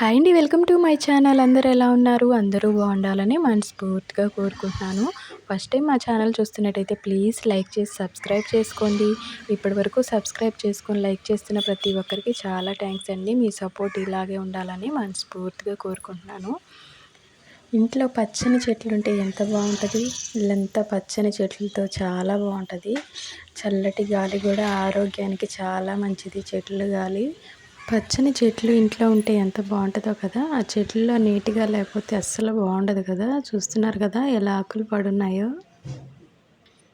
Hi అండి welcome to my channel. అందరూ ఎలా ఉన్నారు? అందరూ బాగుండాలని మనస్ఫూర్తిగా కోరుకుంటున్నాను. ఫస్ట్ టైం మా ఛానల్ చూస్తున్నట్టయితే ప్లీజ్ లైక్ చేసి సబ్స్క్రైబ్ చేసుకోండి. ఇప్పటి వరకు సబ్స్క్రైబ్ చేసుకొని లైక్ చేస్తున్న ప్రతి ఒక్కరికి చాలా థ్యాంక్స్ అండి. మీ సపోర్ట్ ఇలాగే ఉండాలని మనస్ఫూర్తిగా కోరుకుంటున్నాను. ఇంట్లో పచ్చని చెట్లు ఉంటే ఎంత బాగుంటుంది? ఇల్లంతా పచ్చని చెట్లతో చాలా బాగుంటుంది. చల్లటి గాలి కూడా ఆరోగ్యానికి చాలా మంచిది. చెట్లు గాలి పచ్చని చెట్లు ఇంట్లో ఉంటే ఎంత బాగుంటుందో కదా. ఆ చెట్లలో నీట్గా లేకపోతే అస్సలు బాగుండదు కదా. చూస్తున్నారు కదా ఎలా ఆకులు పడున్నాయో.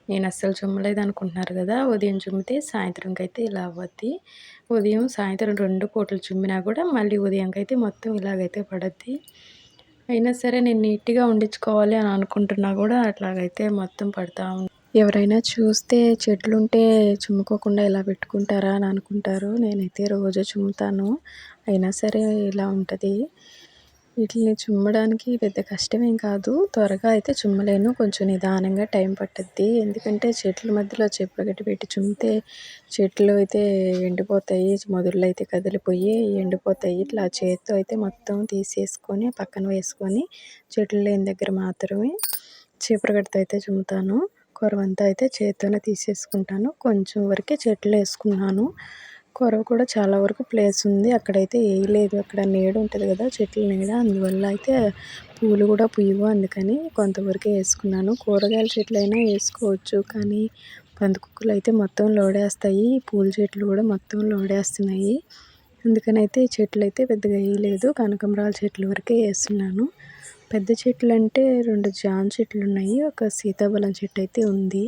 నేను అస్సలు చుమ్మలేదు అనుకుంటున్నారు కదా. ఉదయం చుమ్మితే సాయంత్రంకి అయితే ఇలా అవ్వద్ది. ఉదయం సాయంత్రం రెండు పూటలు చుమ్మినా కూడా మళ్ళీ ఉదయంకి అయితే మొత్తం ఇలాగైతే పడద్ది. అయినా సరే నేను నీట్గా ఉండించుకోవాలి అని అనుకుంటున్నా కూడా అట్లాగైతే మొత్తం పడతా ఎవరైనా చూస్తే చెట్లుంటే చుమ్ముకోకుండా ఇలా పెట్టుకుంటారా అని అనుకుంటారు. నేనైతే రోజు చుమ్ముతాను. అయినా సరే ఇలా ఉంటుంది. వీటిని చుమ్మడానికి పెద్ద కష్టమేం కాదు. త్వరగా అయితే చుమ్మలేను. కొంచెం నిదానంగా టైం పట్టుద్ది. ఎందుకంటే చెట్ల మధ్యలో చెప్పులు గట్టి పెట్టి చుమ్మితే చెట్లు అయితే ఎండిపోతాయి. మొదళ్ళు అయితే కదిలిపోయి ఎండిపోతాయి. ఇట్లా చేత్తో అయితే మొత్తం తీసేసుకొని పక్కన వేసుకొని చెట్లు లేని దగ్గర మాత్రమే చీపురగడ్డతో అయితే చుమ్ముతాను. కొరవంతా అయితే చేత్తోనే తీసేసుకుంటాను. కొంచెం వరకే చెట్లు వేసుకున్నాను. కొరవ కూడా చాలా వరకు ప్లేస్ ఉంది. అక్కడైతే వేయలేదు అక్కడ నీడ ఉంటుంది కదా చెట్ల నీడ. అందువల్ల అయితే పూలు కూడా పుయ్యవు. అందుకని కొంతవరకే వేసుకున్నాను. కూరగాయల చెట్లు అయినా వేసుకోవచ్చు. కానీ పందికొక్కులు అయితే మొత్తం లోడేస్తాయి. పూల చెట్లు కూడా మొత్తం లోడేస్తున్నాయి. అందుకని అయితే చెట్లు అయితే పెద్దగా వేయలేదు కనకంబరాల చెట్లు వరకే వేస్తున్నాను. పెద్ద చెట్లు అంటే రెండు జామ చెట్లు ఉన్నాయి ఒక సీతాఫలం చెట్టు అయితే ఉంది.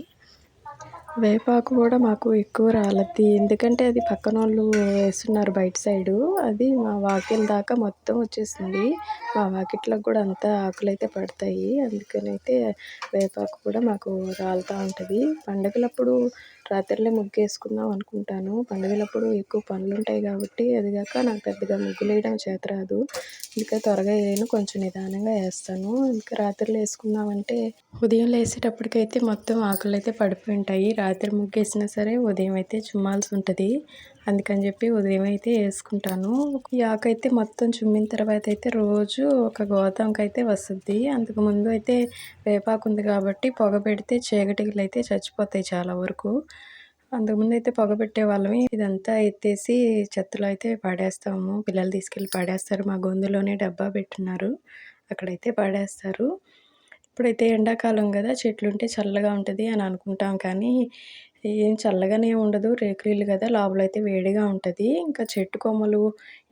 వేపాకు కూడా మాకు ఎక్కువ రాలద్ది. ఎందుకంటే అది పక్కన వాళ్ళు వేస్తున్నారు బయట సైడు. అది మా వాకిల్ దాకా మొత్తం వచ్చేసింది. మా వాకిట్లకు కూడా అంతా ఆకులు అయితే పడతాయి. అందుకని అయితే వేపాకు కూడా మాకు రాలుతూ ఉంటుంది. పండగలప్పుడు రాత్రిలో ముగ్గు వేసుకుందాం అనుకుంటాను. పండుగలప్పుడు ఎక్కువ పనులు ఉంటాయి కాబట్టి అది కాక నాకు పెద్దగా ముగ్గులు వేయడం చేత రాదు. ఇంకా త్వరగా వేయను కొంచెం నిదానంగా వేస్తాను. ఇంకా రాత్రిలో వేసుకుందామంటే ఉదయం లేసేటప్పటికైతే మొత్తం ఆకులు అయితే పడిపోయి ఉంటాయి. రాత్రి ముగ్గేసినా సరే ఉదయం అయితే చుమ్మాల్సి ఉంటుంది. అందుకని చెప్పి ఉదయం అయితే వేసుకుంటాను. ఈ మొత్తం చుమ్మిన తర్వాత అయితే రోజు ఒక గోతంకి అయితే వస్తుంది అంతకుముందు అయితే వేపాకు ఉంది కాబట్టి పొగ పెడితే చీకటికలు అయితే చచ్చిపోతాయి చాలా వరకు. అంతకుముందు అయితే పొగ పెట్టేవాళ్ళమి ఇదంతా ఎత్తేసి చెత్తలో అయితే పడేస్తాము. పిల్లలు తీసుకెళ్ళి పడేస్తారు. మా గొంతులోనే డబ్బా పెట్టున్నారు. అక్కడైతే పడేస్తారు. ఇప్పుడైతే ఎండాకాలం కదా చెట్లు ఉంటే చల్లగా ఉంటుంది అని అనుకుంటాం కానీ ఏం చల్లగానే ఉండదు. రేకులు ఇల్లు కదా లోపల అయితే వేడిగా ఉంటుంది. ఇంకా చెట్టు కొమ్మలు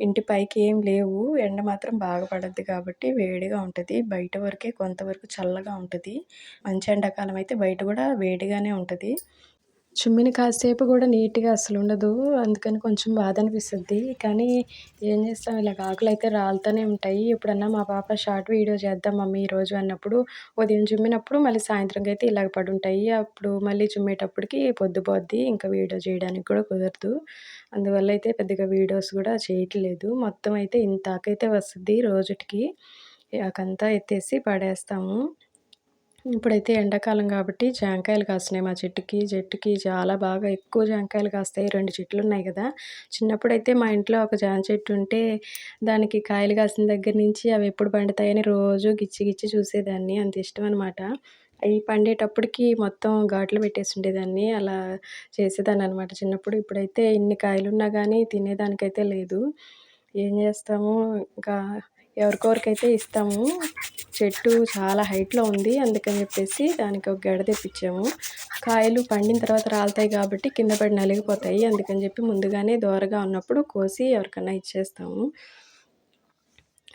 ఇంటి పైకి ఏం లేవు. ఎండ మాత్రం బాగా పడద్ది కాబట్టి వేడిగా ఉంటుంది. బయట వరకే కొంతవరకు చల్లగా ఉంటుంది. మంచి ఎండాకాలం అయితే బయట కూడా వేడిగానే ఉంటుంది. చుమ్మిని కాసేపు కూడా నీట్గా అసలు ఉండదు. అందుకని కొంచెం బాధ అనిపిస్తుంది కానీ ఏం చేస్తాం? ఇలా ఆకులు అయితే రాలుతూనే ఉంటాయి. ఎప్పుడన్నా మా పాప షార్ట్ వీడియో చేద్దాం మమ్మీ ఈరోజు అన్నప్పుడు ఉదయం చుమ్మినప్పుడు మళ్ళీ సాయంత్రంకి అయితే ఇలాగ పడి ఉంటాయి అప్పుడు మళ్ళీ చుమ్మేటప్పటికి పొద్దుపోద్ది. ఇంకా వీడియో చేయడానికి కూడా కుదరదు. అందువల్ల అయితే పెద్దగా వీడియోస్ కూడా చేయట్లేదు. మొత్తం అయితే ఇంతాకైతే వస్తుంది రోజుకి. ఆకంతా ఎత్తేసి పడేస్తాము. ఇప్పుడైతే ఎండాకాలం కాబట్టి జాంకాయలు కాస్తున్నాయి. మా చెట్టుకి చెట్టుకి చాలా బాగా ఎక్కువ జాంకాయలు కాస్తాయి. రెండు చెట్లు ఉన్నాయి కదా. చిన్నప్పుడైతే మా ఇంట్లో ఒక జామ చెట్టు ఉంటే దానికి కాయలు కాసిన దగ్గర నుంచి అవి ఎప్పుడు పండుతాయని రోజు గిచ్చి గిచ్చి చూసేదాన్ని. అంత ఇష్టం అనమాట అవి పండేటప్పటికి మొత్తం ఘాట్లు పెట్టేసి ఉండేదాన్ని అలా చేసేదాన్ని అనమాట చిన్నప్పుడు ఇప్పుడైతే ఇన్ని కాయలున్నా కానీ తినేదానికైతే లేదు. ఏం చేస్తాము? ఇంకా ఎవరికొరికైతే ఇస్తాము. చెట్టు చాలా హైట్లో ఉంది. అందుకని చెప్పేసి దానికి ఒక గడ తెప్పించాము. కాయలు పండిన తర్వాత రాలుతాయి కాబట్టి కింద పడి నలిగిపోతాయి. అందుకని చెప్పి ముందుగానే దోరగా ఉన్నప్పుడు కోసి ఎవరికన్నా ఇచ్చేస్తాము.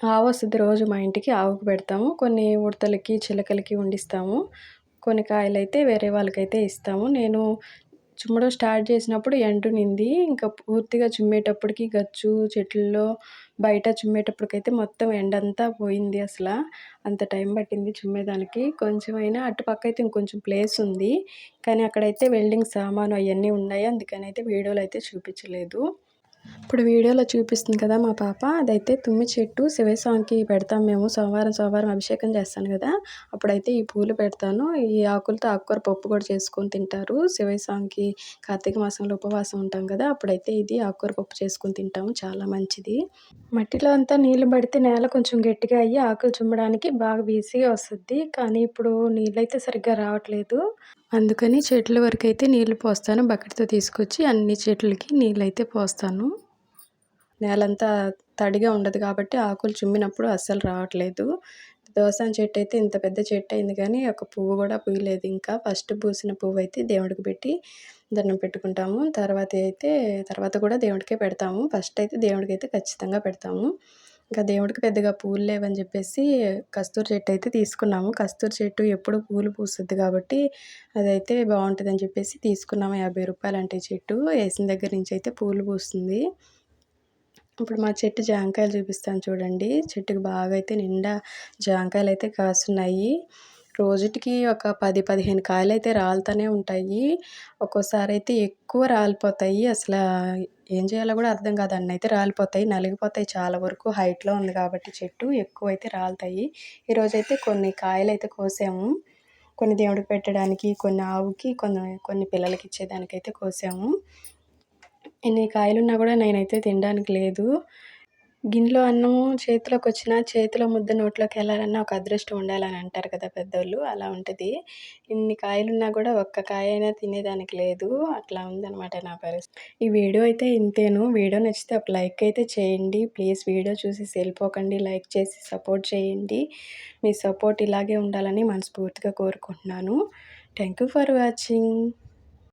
ఆవు వస్తుంది రోజు మా ఇంటికి ఆవుకు పెడతాము. కొన్ని ఉడతలకి చిలకలకి వండిస్తాము. కొన్ని కాయలు అయితే వేరే వాళ్ళకైతే ఇస్తాము. నేను చుమ్మడం స్టార్ట్ చేసినప్పుడు ఎండునింది ఇంకా పూర్తిగా చుమ్మేటప్పటికి గచ్చు చెట్లలో బయట చుమ్మేటప్పటికైతే మొత్తం ఎండంతా పోయింది అసలు. అంత టైం పట్టింది చుమ్మేదానికి. కొంచెమైనా అటుపక్క అయితే ఇంకొంచెం ప్లేస్ ఉంది. కానీ అక్కడైతే వెల్డింగ్ సామాను అవన్నీ ఉన్నాయి. అందుకని అయితే వీడియోలో అయితే చూపించలేదు. ఇప్పుడు వీడియోలో చూపిస్తుంది కదా మా పాప. అదైతే తుమ్మి చెట్టు శివయ్య స్వామికి పెడతాం మేము. సోమవారం సోమవారం అభిషేకం చేస్తాను కదా. అప్పుడైతే ఈ పూలు పెడతాను. ఈ ఆకులతో ఆకుకూర పప్పు కూడా చేసుకొని తింటారు. శివ స్వామికి కార్తీక మాసంలో ఉపవాసం ఉంటాం కదా. అప్పుడైతే ఇది ఆకుకూర పప్పు చేసుకొని తింటాము. చాలా మంచిది. మట్టిలో అంతా నీళ్ళు పడితే నేల కొంచెం గట్టిగా అయ్యి ఆకులు చుమ్మడానికి బాగా ఈజీగా వస్తుంది. కానీ ఇప్పుడు నీళ్ళైతే సరిగ్గా రావట్లేదు. అందుకని చెట్ల వరకు అయితే నీళ్ళు పోస్తాను. బకెట్తో తీసుకొచ్చి అన్ని చెట్లకి నీళ్ళు అయితే పోస్తాను. నేలంతా తడిగా ఉండదు కాబట్టి ఆకులు చుమ్మినప్పుడు అస్సలు రావట్లేదు. దోసం చెట్టు అయితే ఇంత పెద్ద చెట్టు అయింది కానీ ఒక పువ్వు కూడా పూయలేదు. ఇంకా ఫస్ట్ పూసిన పువ్వు అయితే దేవుడికి పెట్టి దండం పెట్టుకుంటాము. తర్వాత అయితే తర్వాత కూడా దేవుడికే పెడతాము. ఫస్ట్ అయితే దేవుడికి అయితే ఖచ్చితంగా పెడతాము. ఇంకా దేవుడికి పెద్దగా పూలు లేవని చెప్పేసి కస్తూరి చెట్టు అయితే తీసుకున్నాము. కస్తూరి చెట్టు ఎప్పుడు పూలు పూస్తుంది కాబట్టి అదైతే బాగుంటుందని చెప్పేసి తీసుకున్నాము. యాభై రూపాయలు అంటే చెట్టు. వేసిన దగ్గర నుంచి అయితే పూలు పూస్తుంది. ఇప్పుడు మా చెట్టు జాంకాయలు చూపిస్తాను చూడండి. చెట్టుకి బాగా అయితే నిండా జాంకాయలు అయితే కాస్తున్నాయి. రోజుటికి ఒక పది పదిహేను కాయలు అయితే రాలుతూనే ఉంటాయి. ఒక్కోసారి అయితే ఎక్కువ రాలిపోతాయి. అసలు ఏం చేయాలో కూడా అర్థం కాదు. అన్నీ అయితే రాలిపోతాయి. నలిగిపోతాయి చాలా వరకు. హైట్లో ఉంది కాబట్టి చెట్టు ఎక్కువ అయితే రాలుతాయి ఈరోజైతే కొన్ని కాయలు అయితే కోసాము. కొన్ని దేవుడికి పెట్టడానికి కొన్ని ఆవుకి కొన్ని కొన్ని పిల్లలకి ఇచ్చేదానికైతే కోసాము. ఎన్ని కాయలున్నా కూడా నేనైతే తినడానికి లేదు. గిన్నెలో అన్నము చేతిలోకి వచ్చిన చేతిలో ముద్ద నోట్లోకి వెళ్ళాలన్నా ఒక అదృష్టం ఉండాలని అంటారు కదా పెద్దోళ్ళు. అలా ఉంటుంది. ఇన్ని కాయలున్నా కూడా ఒక్క కాయ అయినా తినేదానికి లేదు. అట్లా ఉందన్నమాట నా పరిస్థితి. ఈ వీడియో అయితే ఇంతేను. వీడియో నచ్చితే ఒక లైక్ అయితే చేయండి. ప్లీజ్ వీడియో చూసి వెళ్ళిపోకండి. లైక్ చేసి సపోర్ట్ చేయండి. మీ సపోర్ట్ ఇలాగే ఉండాలని మనస్ఫూర్తిగా కోరుకుంటున్నాను. Thank you for watching.